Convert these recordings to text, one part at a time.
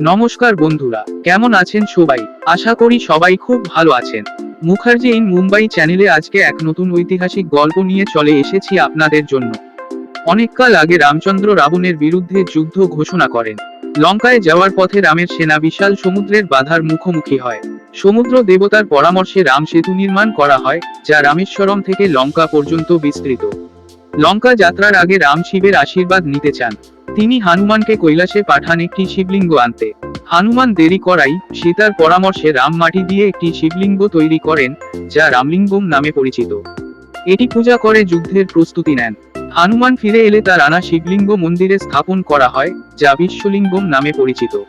নমস্কার বন্ধুরা, কেমন আছেন সবাই? আশা করি সবাই খুব ভালো আছেন। মুখার্জি ইন মুম্বাই চ্যানেলে আজকে এক নতুন ঐতিহাসিক গল্প নিয়ে চলে এসেছি আপনাদের জন্য। অনেককাল আগে রামচন্দ্র রাবণের বিরুদ্ধে যুদ্ধ ঘোষণা করেন। লঙ্কায় যাওয়ার পথে রামের সেনা বিশাল সমুদ্রের বাধার মুখোমুখি হয়। সমুদ্র দেবতার পরামর্শে রাম সেতু নির্মাণ করা হয়, যা রামেশ্বরম থেকে লঙ্কা পর্যন্ত বিস্তৃত। লঙ্কা যাত্রার আগে রাম শিবের আশীর্বাদ নিতে চান। তিনি হানুমানকে কৈলাসে পাঠান একটি শিবলিঙ্গ আনতে। হানুমান দেরি করাই সীতার পরামর্শে রাম মাটি দিয়ে একটি শিবলিঙ্গ তৈরি করেন, যা রামলিঙ্গম নামে পরিচিত। এটি পূজা করে যুদ্ধের প্রস্তুতি নেন। হানুমান ফিরে এলে তার আনা শিবলিঙ্গ মন্দিরে স্থাপন করা হয়, যা বিশ্বলিঙ্গম নামে পরিচিত।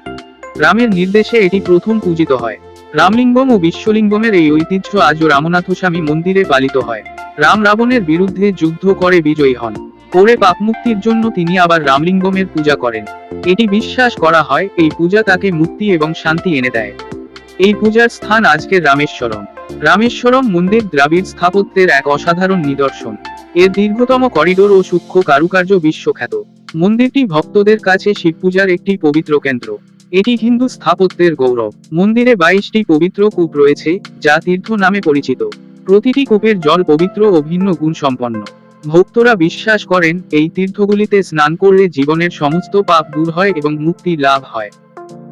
রামের নির্দেশে এটি প্রথম পূজিত হয়। রামলিঙ্গম ও বিশ্বলিঙ্গমের এই ঐতিহ্য আজও রামনাথস্বামী মন্দিরে পালিত হয়। রাম রাবণের বিরুদ্ধে যুদ্ধ করে বিজয়ী হন। পরে পাপমুক্তির জন্য তিনি আবার রামলিঙ্গমের পূজা করেন। এটি বিশ্বাস করা হয়, এই পূজা তাকে মুক্তি এবং শান্তি এনে দেয়। এই পূজার স্থান আজকে রামেশ্বরম। রামেশ্বরম মন্দির দ্রাবিড় স্থাপত্যের এক অসাধারণ নিদর্শন। এর দীর্ঘতম করিডোর ও সূক্ষ্ম কারুকার্য বিশ্বখ্যাত। মন্দিরটি ভক্তদের কাছে শিব পূজার একটি পবিত্র কেন্দ্র। এটি হিন্দু স্থাপত্যের গৌরব। মন্দিরে বাইশটি পবিত্র কূপ রয়েছে, যা তীর্থ নামে পরিচিত। প্রতিটি কূপের জল পবিত্র ও ভিন্ন গুণ সম্পন্ন ভক্তরা বিশ্বাস করেন, এই তীর্থগুলিতে স্নান করলে জীবনের সমস্ত পাপ দূর হয় এবং মুক্তি লাভ হয়।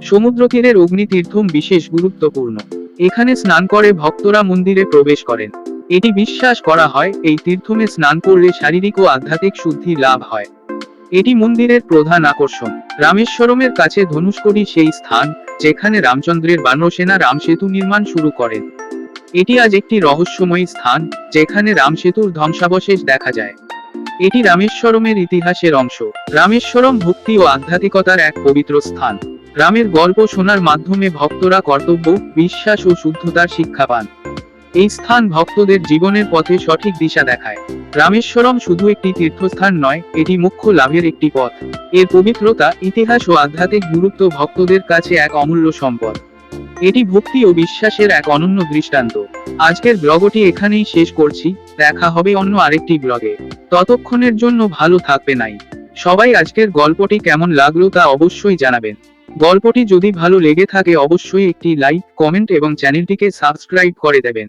সমুদ্র তীরের অগ্নি তীর্থম বিশেষ গুরুত্বপূর্ণ। এখানে স্নান করে ভক্তরা মন্দিরে প্রবেশ করেন। এটি বিশ্বাস করা হয়, এই তীর্থমে স্নান করলে শারীরিক ও আধ্যাত্মিক শুদ্ধি লাভ হয়। এটি মন্দিরের প্রধান আকর্ষণ। রামেশ্বরমের কাছে ধনুষ্কড়ি সেই স্থান, যেখানে রামচন্দ্রের বানরসেনা রাম সেতু নির্মাণ শুরু করেন। এটি আজ একটি রহস্যময়ী স্থান, যেখানে রাম সেতুর ধ্বংসাবশেষ দেখা যায়। এটি রামেশ্বরমের ইতিহাসের অংশ। রামেশ্বরম ভক্তি ও আধ্যাত্মিকতার এক পবিত্র স্থান। রামের গল্প শোনার মাধ্যমে ভক্তরা কর্তব্য, বিশ্বাস ও শুদ্ধতার শিক্ষা পান। এই স্থান ভক্তদের জীবনের পথে সঠিক দিশা দেখায়। রামেশ্বরম শুধু একটি তীর্থস্থান নয়, এটি মুখ্য লাভের একটি পথ। এর পবিত্রতা, ইতিহাস ও আধ্যাত্মিক গুরুত্ব ভক্তদের কাছে এক অমূল্য সম্পদ। এটি ভক্তি ও বিশ্বাসের এক অনন্য দৃষ্টান্ত। আজকের ব্লগটি এখানেই শেষ করছি, দেখা হবে অন্য আরেকটি ব্লগে। ততক্ষণের জন্য ভালো থাকবে নাই। সবাই আজকের গল্পটি কেমন লাগল তা অবশ্যই জানাবেন। গল্পটি যদি ভালো লেগে থাকে অবশ্যই একটি লাইক, কমেন্ট এবং চ্যানেলটিকে সাবস্ক্রাইব করে দেবেন।